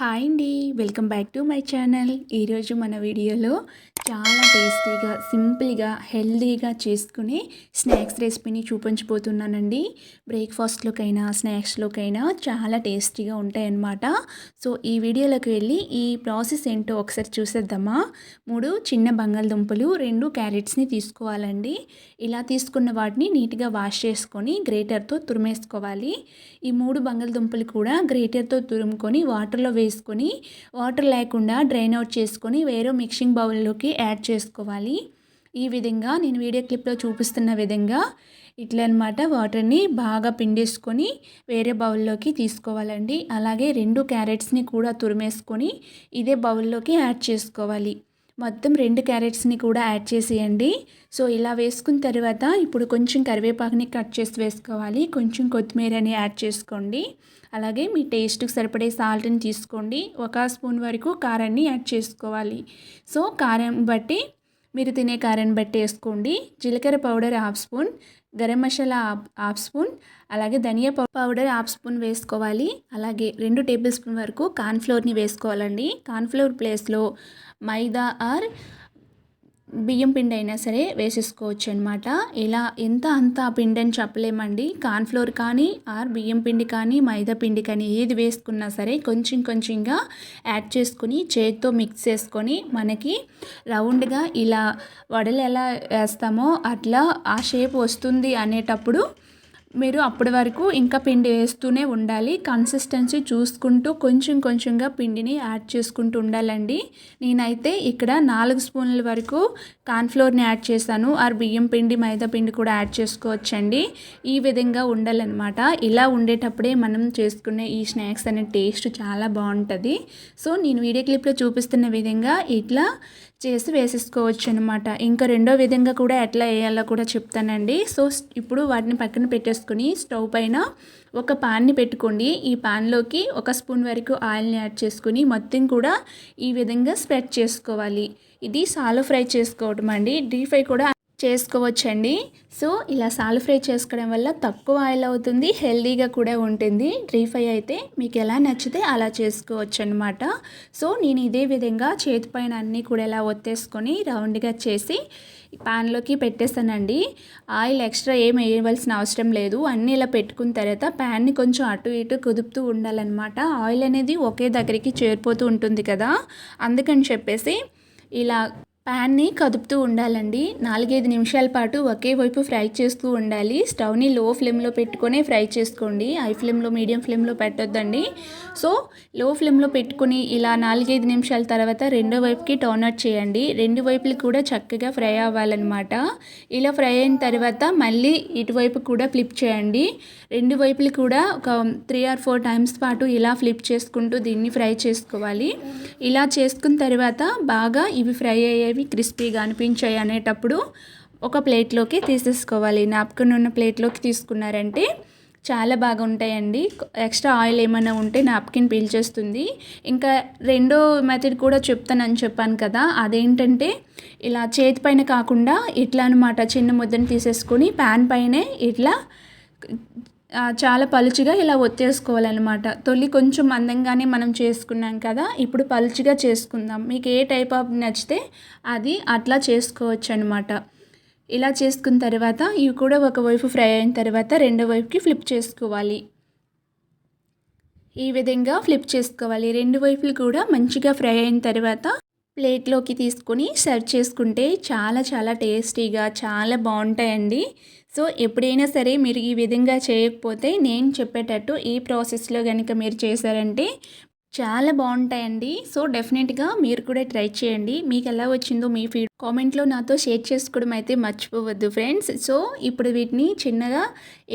Hi అండి. Welcome back to my channel. ఈరోజు మన వీడియోలో చాలా టేస్టీగా సింపుల్గా హెల్దీగా చేసుకునే స్నాక్స్ రెసిపీని చూపించబోతున్నానండి. బ్రేక్ఫాస్ట్లోకైనా స్నాక్స్లోకైనా చాలా టేస్టీగా ఉంటాయన్నమాట. సో ఈ వీడియోలోకి వెళ్ళి ఈ ప్రాసెస్ ఏంటో ఒకసారి చూసేద్దామా? మూడు చిన్న బంగాళదుంపలు రెండు క్యారెట్స్ని తీసుకోవాలండి. ఇలా తీసుకున్న వాటిని నీట్గా వాష్ చేసుకొని గ్రేటర్తో తురిమేసుకోవాలి. ఈ మూడు బంగాళదుంపలు కూడా గ్రేటర్తో తురుముకొని వాటర్లో వేసుకొని వాటర్ లేకుండా డ్రైన్ అవుట్ చేసుకొని వేరే మిక్సింగ్ బౌల్లోకి యాడ్ చేసుకోవాలి. ఈ విధంగా నేను వీడియో క్లిప్లో చూపిస్తున్న విధంగా ఇట్లా అనమాట వాటర్ని బాగా పిండేసుకొని వేరే బౌల్లోకి తీసుకోవాలండి. అలాగే రెండు క్యారెట్స్ని కూడా తురిమేసుకొని ఇదే బౌల్లోకి యాడ్ చేసుకోవాలి. మొత్తం రెండు క్యారెట్స్ని కూడా యాడ్ చేసేయండి. సో ఇలా వేసుకున్న తర్వాత ఇప్పుడు కొంచెం కరివేపాకుని కట్ చేసి వేసుకోవాలి. కొంచెం కొత్తిమీరని యాడ్ చేసుకోండి. అలాగే మీ టేస్ట్కి సరిపడే సాల్ట్ని తీసుకోండి. ఒక స్పూన్ వరకు కారాన్ని యాడ్ చేసుకోవాలి. సో కారం బట్టి మీరు తినే కారాన్ని బట్టి వేసుకోండి. జీలకర్ర powder half spoon garam masala half spoon అలాగే ధనియా పౌడర్ హాఫ్ స్పూన్ వేసుకోవాలి. అలాగే రెండు టేబుల్ స్పూన్ వరకు కార్న్ఫ్లోర్ని వేసుకోవాలండి. కార్న్ఫ్లోర్ ప్లేస్లో మైదా ఆర్ బియ్యం పిండి అయినా సరే వేసేసుకోవచ్చు అనమాట ఇలా ఎంత అంత పిండి అని చెప్పలేమండి. కార్న్ఫ్లోర్ కానీ ఆర్ బియ్యం పిండి కానీ మైదా పిండి కానీ ఏది వేసుకున్నా సరే కొంచెం కొంచెంగా యాడ్ చేసుకుని చేతితో మిక్స్ చేసుకొని మనకి రౌండ్గా ఇలా వడలు ఎలా వేస్తామో అట్లా ఆ షేప్ వస్తుంది అనేటప్పుడు మీరు అప్పటి వరకు ఇంకా పిండి వేస్తూనే ఉండాలి. కన్సిస్టెన్సీ చూసుకుంటూ కొంచెం కొంచెంగా పిండిని యాడ్ చేసుకుంటూ ఉండాలండి. నేనైతే ఇక్కడ నాలుగు స్పూన్ల వరకు కార్న్ఫ్లోర్ని యాడ్ చేశాను. ఆర్ బియ్యం పిండి మైదా పిండి కూడా యాడ్ చేసుకోవచ్చండి. ఈ విధంగా ఉండాలన్నమాట. ఇలా ఉండేటప్పుడే మనం చేసుకునే ఈ స్నాక్స్ అనే టేస్ట్ చాలా బాగుంటుంది. సో నేను వీడియో క్లిప్లో చూపిస్తున్న విధంగా ఇట్లా చేసి వేసేసుకోవచ్చు అనమాట ఇంకా రెండో విధంగా కూడా ఎట్లా వేయాలో కూడా చెప్తానండి. సో ఇప్పుడు వాటిని పక్కన పెట్టేసి పెట్టేసుకుని స్టవ్ పైన ఒక పాన్ని పెట్టుకోండి. ఈ పాన్లోకి ఒక స్పూన్ వరకు ఆయిల్ని యాడ్ చేసుకుని మొత్తం కూడా ఈ విధంగా స్ప్రెడ్ చేసుకోవాలి. ఇది సాలో ఫ్రై చేసుకోవటం అండి. డీప్ ఫ్రై కూడా చేసుకోవచ్చండి. సో ఇలా సాల్ ఫ్రై చేసుకోవడం వల్ల తక్కువ ఆయిల్ అవుతుంది హెల్దీగా కూడా ఉంటుంది. డ్రీ ఫ్రై అయితే మీకు ఎలా నచ్చితే అలా చేసుకోవచ్చు అనమాట సో నేను ఇదే విధంగా చేతి పైన అన్నీ కూడా ఇలా ఒత్తేసుకొని రౌండ్గా చేసి ప్యాన్లోకి పెట్టేస్తానండి. ఆయిల్ ఎక్స్ట్రా ఏం వేయవలసిన అవసరం లేదు. అన్నీ ఇలా పెట్టుకున్న తర్వాత ప్యాన్ని కొంచెం అటు ఇటు కుదుపుతూ ఉండాలన్నమాట. ఆయిల్ అనేది ఒకే దగ్గరికి చేరిపోతూ ఉంటుంది కదా. అందుకని చెప్పేసి ఇలా ప్యాన్ని కదుపుతూ ఉండాలండి. నాలుగైదు నిమిషాల పాటు ఒకే వైపు ఫ్రై చేస్తూ ఉండాలి. స్టవ్ని లో ఫ్లేమ్లో పెట్టుకొని ఫ్రై చేసుకోండి. హై ఫ్లేమ్లో మీడియం ఫ్లేమ్లో పెట్టొద్దండి. సో లో ఫ్లేమ్లో పెట్టుకుని ఇలా నాలుగైదు నిమిషాల తర్వాత రెండో వైపుకి టర్న్ అవుట్ చేయండి. రెండు వైపులు కూడా చక్కగా ఫ్రై అవ్వాలన్నమాట. ఇలా ఫ్రై అయిన తర్వాత మళ్ళీ ఇటువైపు కూడా ఫ్లిప్ చేయండి. రెండు వైపులు కూడా ఒక త్రీ ఆర్ ఫోర్ టైమ్స్ పాటు ఇలా ఫ్లిప్ చేసుకుంటూ దీన్ని ఫ్రై చేసుకోవాలి. ఇలా చేసుకున్న తర్వాత బాగా ఇవి ఫ్రై అయ్యేవి అనేవి క్రిస్పీగా అనిపించాయి అనేటప్పుడు ఒక ప్లేట్లోకి తీసేసుకోవాలి. నాప్కిన్ ఉన్న ప్లేట్లోకి తీసుకున్నారంటే చాలా బాగా ఉంటాయండి ఎక్స్ట్రా ఆయిల్ ఏమైనా ఉంటే నాప్కిన్ పీల్చేస్తుంది. ఇంకా రెండో మెథడ్ కూడా చెప్తానని చెప్పాను కదా అదేంటంటే ఇలా చేతి పైన కాకుండా ఇట్లా అనమాట చిన్న ముద్దను తీసేసుకొని ప్యాన్ పైనే ఇట్లా చాలా పలుచుగా ఇలా ఒత్తేసుకోవాలన్నమాట. తొలి కొంచెం మందంగానే మనం చేసుకున్నాం కదా ఇప్పుడు పలుచుగా చేసుకుందాం. మీకు ఏ టైప్ ఆఫ్ నచ్చితే అది అట్లా చేసుకోవచ్చు అనమాట ఇలా చేసుకున్న తర్వాత ఇవి కూడా ఒకవైపు ఫ్రై అయిన తర్వాత రెండో వైపుకి ఫ్లిప్ చేసుకోవాలి. ఈ విధంగా ఫ్లిప్ చేసుకోవాలి. రెండు వైపులు కూడా మంచిగా ఫ్రై అయిన తర్వాత ప్లేట్లోకి తీసుకొని సర్వ్ చేసుకుంటే చాలా చాలా టేస్టీగా చాలా బాగుంటాయండి. సో ఎప్పుడైనా సరే మీరు ఈ విధంగా చేయకపోతే నేను చెప్పేటట్టు ఈ ప్రాసెస్లో కనుక మీరు చేశారంటే చాలా బాగుంటాయండి. సో డెఫినెట్గా మీరు కూడా ట్రై చేయండి. మీకు ఎలా వచ్చిందో మీ ఫీడ్ కామెంట్లో నాతో షేర్ చేసుకోవడం అయితే మర్చిపోవద్దు ఫ్రెండ్స్. సో ఇప్పుడు వీటిని చిన్నగా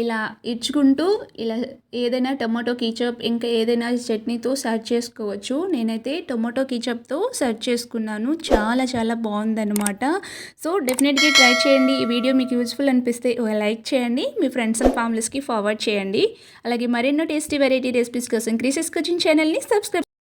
ఇలా ఇచ్చుకుంటూ ఇలా ఏదైనా టొమాటో కీచప్ ఇంకా ఏదైనా చట్నీతో సర్వ్ చేసుకోవచ్చు. నేనైతే టొమాటో కీచప్తో సర్వ్ చేసుకున్నాను. చాలా చాలా బాగుందనమాట సో డెఫినెట్గా ట్రై చేయండి. ఈ వీడియో మీకు యూజ్ఫుల్ అనిపిస్తే లైక్ చేయండి. మీ ఫ్రెండ్స్ అండ్ ఫ్యామిలీస్కి ఫార్వర్డ్ చేయండి. అలాగే మరెన్నో టేస్టీ వెరైటీ రెసిపీస్ కోసం క్రీసెస్ కోచింగ్ ఛానల్ని సబ్స్క్రైబ్